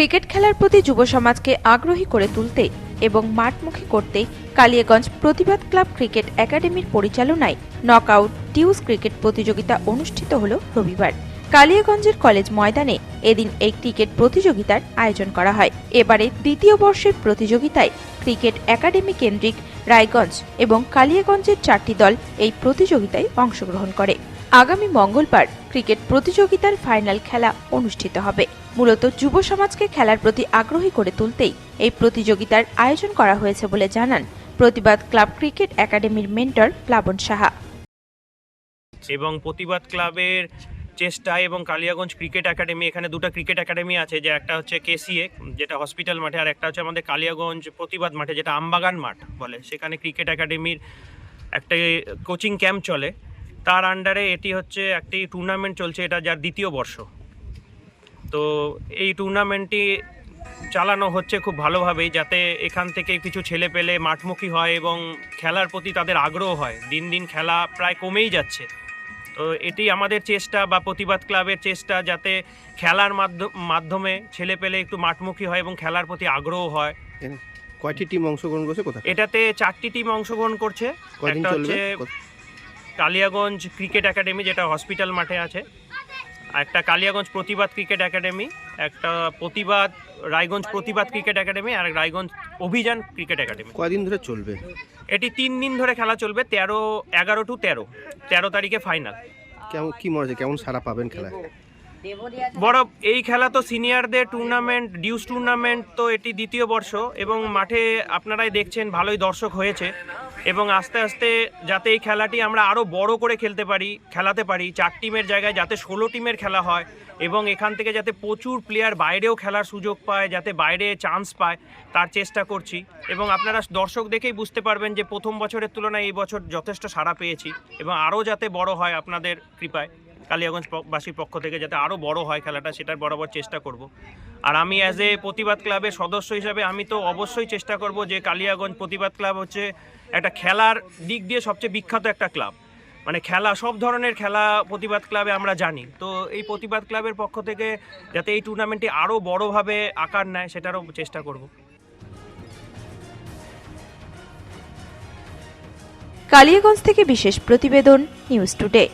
Cricket খেলার প্রতি যুব সমাজকে আগ্রহী করে তুলতে এবং মাঠমুখী করতে কালিয়াগঞ্জ প্রতিবাদ ক্লাব ক্রিকেট একাডেমির পরিচালনায় নকআউট ডিউস ক্রিকেট প্রতিযোগিতা অনুষ্ঠিত হল রবিবার। কালিয়াগঞ্জের কলেজ ময়দানে এদিন এই ক্রিকেট প্রতিযোগিতার আয়োজন করা হয়। এবারে দ্বিতীয় বর্ষের প্রতিযোগিতায় ক্রিকেট একাডেমি কেন্দ্রিক রায়গঞ্জ এবং কালিয়াগঞ্জের চারটি দল এই প্রতিযোগিতায় অংশগ্রহণ করে। আগামী মঙ্গলবার ক্রিকেট প্রতিযোগিতার ফাইনাল খেলা অনুষ্ঠিত হবে। মূলত যুব সমাজকে খেলার প্রতি আগ্রহী করে তুলতেই এই প্রতিযোগিতার আয়োজন করা হয়েছে বলে জানান প্রতিবাদ ক্লাব ক্রিকেট একাডেমির মেন্টর প্লাবন সাহা। এবং প্রতিবাদ ক্লাবের চেষ্টা এবং কালিয়াগঞ্জ ক্রিকেট একাডেমি, এখানে দুটো ক্রিকেট একাডেমি আছে, যে একটা হচ্ছে কেসিএ, যেটা হসপিটাল মাঠে, আর একটা হচ্ছে আমাদের কালিয়াগঞ্জ প্রতিবাদ মাঠে, যেটা আমবাগান মাঠ বলে। সেখানে ক্রিকেট একাডেমির একটা কোচিং ক্যাম্প চলে। তার আন্ডারে এটি হচ্ছে একটি টুর্নামেন্ট চলছে এটা যার দ্বিতীয় বর্ষ। তো এই টুর্নামেন্টটি চালানো হচ্ছে খুব ভালোভাবেই যাতে এখান থেকে কিছু ছেলে পেলে মাঠমুখী হয় এবং খেলার প্রতি তাদের আগ্রহ হয়। দিন দিন খেলা প্রায় কমেই যাচ্ছে। তো এটি আমাদের চেষ্টা বা প্রতিবাদ ক্লাবের চেষ্টা যাতে খেলার মাধ্য- মাধ্যমে ছেলে পেলে একটু মাঠমুখী হয় এবং খেলার প্রতি আগ্রহ হয়। কয়টি টিম অংশগ্রহণ করছে কোথায় এটাতে চারটি টিম অংশগ্রহণ করছে। একটা হচ্ছে কালিয়াগঞ্জ ক্রিকেট একাডেমি যেটা হসপিটাল মাঠে আছে। আর একটা কালিয়াগঞ্জ প্রতিবাদ ক্রিকেট একাডেমি একটা প্রতিবাদ রায়গঞ্জ প্রতিবাদ ক্রিকেট একাডেমি আর রায়গঞ্জ অভিযান ক্রিকেট একাডেমি। কয়দিন ধরে চলবে? এটি তিন দিন ধরে খেলা চলবে তেরো এগারো টু তেরো তেরো তারিখে ফাইনাল কেমন কি মনে কেমন সারা পাবেন খেলায়? বড় এই খেলা তো সিনিয়রদের টুর্নামেন্ট ডিউস টুর্নামেন্ট তো এটি দ্বিতীয় বর্ষ এবং মাঠে আপনারাই দেখছেন ভালোই দর্শক হয়েছে। এবং আস্তে আস্তে যাতে এই খেলাটি আমরা আরও বড় করে খেলতে পারি, খেলাতে পারি, চার টিমের জায়গায় যাতে ষোলো টিমের খেলা হয় এবং এখান থেকে যাতে প্রচুর প্লেয়ার বাইরেও খেলার সুযোগ পায়, যাতে বাইরে চান্স পায়, তার চেষ্টা করছি। এবং আপনারা দর্শক দেখেই বুঝতে পারবেন যে প্রথম বছরের তুলনায় এই বছর যথেষ্ট সাড়া পেয়েছি এবং আরও যাতে বড় হয় আপনাদের কৃপায়। কালিয়াগঞ্জ প- বাসীর পক্ষ থেকে যাতে আরও বড় হয় খেলাটা, সেটার বরাবর চেষ্টা করব। আর আমি অ্যাজ এ প্রতিবাদ ক্লাবের সদস্য হিসাবে আমি তো অবশ্যই চেষ্টা করব যে কালিয়াগঞ্জ প্রতিবাদ ক্লাব হচ্ছে একটা খেলার দিক দিয়ে সবচেয়ে বিখ্যাত একটা ক্লাব। মানে খেলা, সব ধরনের খেলা প্রতিবাদ ক্লাবে আমরা জানি। তো এই প্রতিবাদ ক্লাবের পক্ষ থেকে যাতে এই টুর্নামেন্টটি আরও বড়োভাবে আকার নেয়, সেটারও চেষ্টা করব। কালিয়াগঞ্জ থেকে বিশেষ প্রতিবেদন নিউজ টুডে